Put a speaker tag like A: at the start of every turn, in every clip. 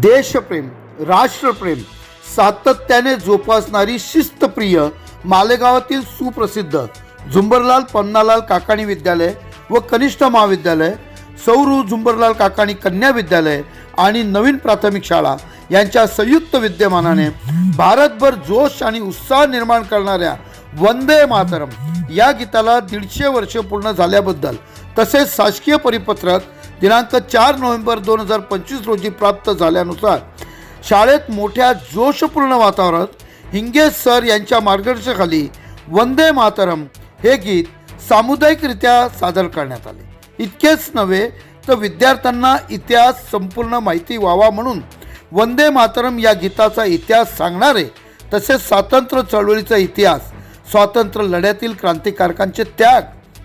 A: देशप्रेम राष्ट्रप्रेम सातत्याने जोपासणारी शिस्तप्रिय मालेगावातील सुप्रसिद्ध झुंबरलाल पन्नालाल काकाणी विद्यालय व कनिष्ठ महाविद्यालय सौरू झुंबरलाल काकाणी कन्या विद्यालय आणि नवीन प्राथमिक शाळा यांच्या संयुक्त विद्यमानाने भारतभर जोश आणि उत्साह निर्माण करणाऱ्या वंदे मातरम या गीताला दीडशे वर्ष पूर्ण झाल्याबद्दल तसेच शासकीय परिपत्रक दिनांक चार नोव्हेंबर दोन हजार पंचवीस रोजी प्राप्त झाल्यानुसार शाळेत मोठ्या जोशपूर्ण वातावरणात हिंगे सर यांच्या मार्गदर्शनाखाली वंदे मातरम हे गीत सामुदायिकरित्या सादर करण्यात आले. इतकेच नव्हे तर विद्यार्थ्यांना इतिहास संपूर्ण माहिती व्हावा म्हणून वंदे मातरम या गीताचा इतिहास सांगणारे तसेच स्वातंत्र्य चळवळीचा इतिहास स्वातंत्र्य लढ्यातील क्रांतिकारकांचे त्याग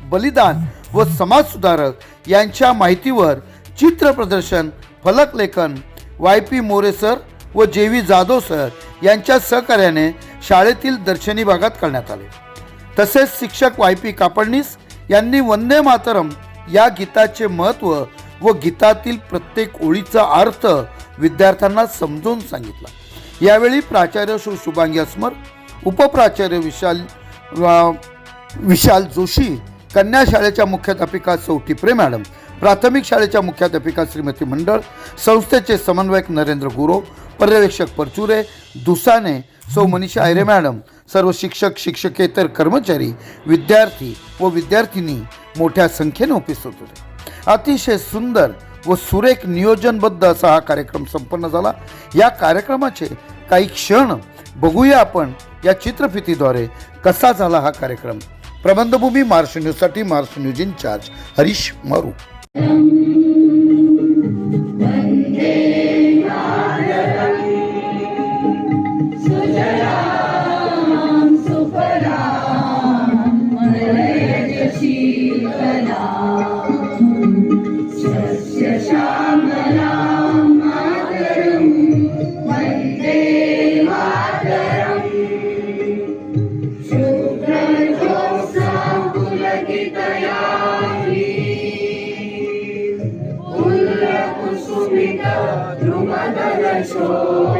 A: बलिदान व समाजसुधारक यांच्या माहितीवर चित्र प्रदर्शन फलकलेखन वाय पी मोरे सर व जे व्ही जाधव सर यांच्या सहकार्याने शाळेतील दर्शनी भागात करण्यात आले. तसेच शिक्षक वाय पी कापडणीस यांनी वंदे मातरम या गीताचे महत्त्व व गीतातील प्रत्येक ओळीचा अर्थ विद्यार्थ्यांना समजून सांगितला. यावेळी प्राचार्य श्री शुभांगी अस्मर उपप्राचार्य विशाल विशाल जोशी कन्या शाळेच्या मुख्याध्यापिका सौ प्रे मॅडम. प्राथमिक शाळेच्या मुख्याध्यापिका श्रीमती मंडळ संस्थेचे समन्वयक नरेंद्र गुरो पर्यवेक्षक परचुरे दुसाने सौ मनीषा आयरे मॅडम. सर्व शिक्षक शिक्षकेतर कर्मचारी विद्यार्थी व विद्यार्थिनी मोठ्या संख्येने उपस्थित होते. अतिशय सुंदर व सुरेख नियोजनबद्ध असा हा कार्यक्रम संपन्न झाला. या कार्यक्रमाचे काही क्षण बघूया आपण या चित्रफितीद्वारे कसा झाला हा कार्यक्रम. प्रबंधभूमी महाराष्ट्र न्यूजसाठी Maharashtra news in charge Harish Maru
B: Yeshua.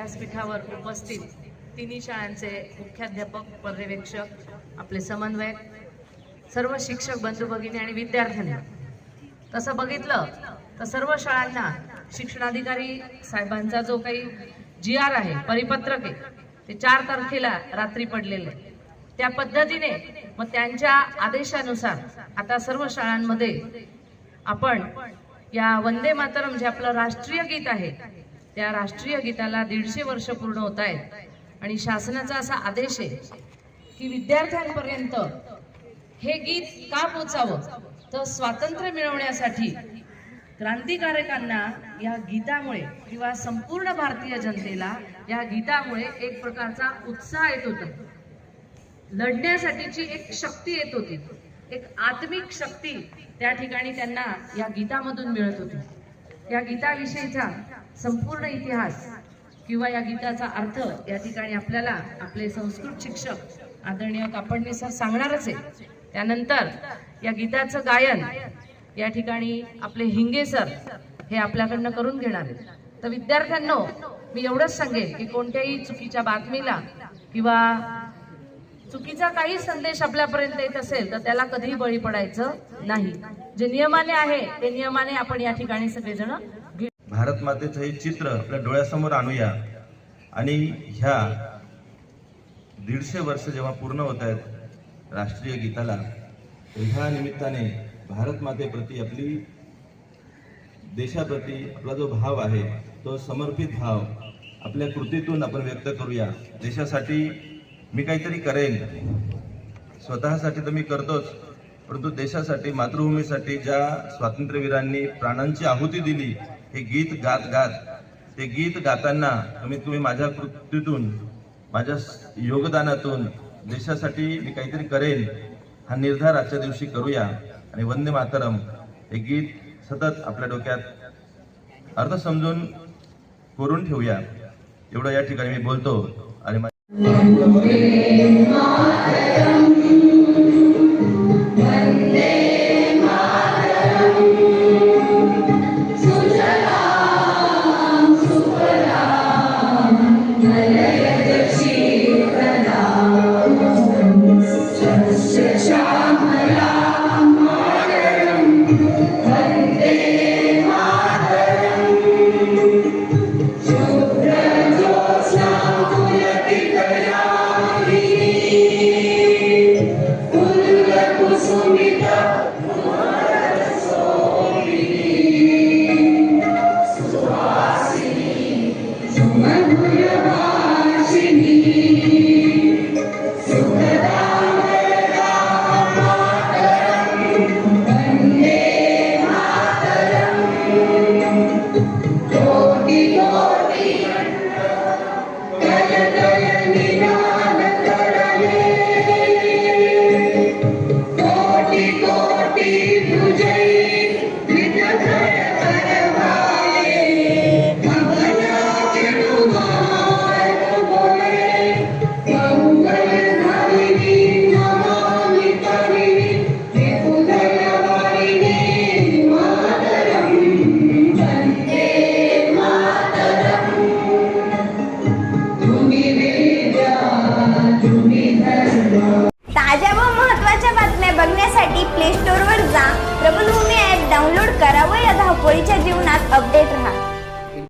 C: व्यासपीठावर उपस्थित तिन्ही शाळांचे मुख्याध्यापक पर्यवेक्षक आपले समन्वयक सर्व शिक्षक बंधू भगिनी आणि विद्यार्थ्यांना. तसं बघितलं तर सर्व शाळांना शिक्षणाधिकारी साहेबांचा जो काही जी आर आहे परिपत्रक आहे ते चार तारखेला रात्री पडलेले त्या पद्धतीने मग त्यांच्या आदेशानुसार आता सर्व शाळांमध्ये आपण या वंदे मातरम जे आपलं राष्ट्रीय गीत आहे त्या राष्ट्रीय गीताला दीडशे वर्ष पूर्ण होत आहेत. आणि शासनाचा असा आदेश आहे की विद्यार्थ्यांपर्यंत हे गीत का पोचावं? तर स्वातंत्र्य मिळवण्यासाठी क्रांतिकारकांना या गीतामुळे किंवा संपूर्ण भारतीय जनतेला या गीतामुळे एक प्रकारचा उत्साह येत होता. लढण्यासाठीची एक शक्ती येत होती. एक आत्मिक शक्ती त्या ठिकाणी त्यांना या गीतामधून मिळत होती. या गीताविषयीचा संपूर्ण इतिहास किंवा या गीताचा अर्थ या ठिकाणी आपल्याला आपले संस्कृत शिक्षक आदरणीय कापडणे सर सांगणारच आहे. त्यानंतर या गीताचं गायन या ठिकाणी आपले हिंगे सर हे आपल्याकडनं करून घेणार आहेत. तर विद्यार्थ्यांनो मी एवढंच सांगेन की कोणत्याही चुकीच्या बातमीला किंवा चुकीचा काही संदेश आपल्यापर्यंत येत असेल तर त्याला कधीही बळी पडायचं नाही. जे नियमाने आहे ते नियमाने आपण या ठिकाणी सगळेजण
D: भारत मातेचं हे चित्र आपल्या डोळ्यासमोर आणूया. आणि ह्या दीडशे वर्ष जेव्हा पूर्ण होत आहेत राष्ट्रीय गीताला ह्या निमित्ताने भारत मातेप्रती आपली देशाप्रती आपला जो भाव आहे तो समर्पित भाव आपल्या कृतीतून आपण व्यक्त करूया. देशासाठी मी काहीतरी करेन. स्वतःसाठी तर मी करतोच. परंतु देशासाठी मातृभूमीसाठी ज्या स्वातंत्र्यवीरांनी प्राणांची आहुती दिली हे गीत गात गात ते गीत गाताना कमीत कमी माझ्या कृतीतून माझ्या योगदानातून देशासाठी मी काहीतरी करेन हा निर्धार आजच्या दिवशी करूया. आणि वंदे मातरम हे गीत सतत आपल्या डोक्यात अर्थ समजून करून ठेवूया. एवढं या ठिकाणी मी बोलतो. आणि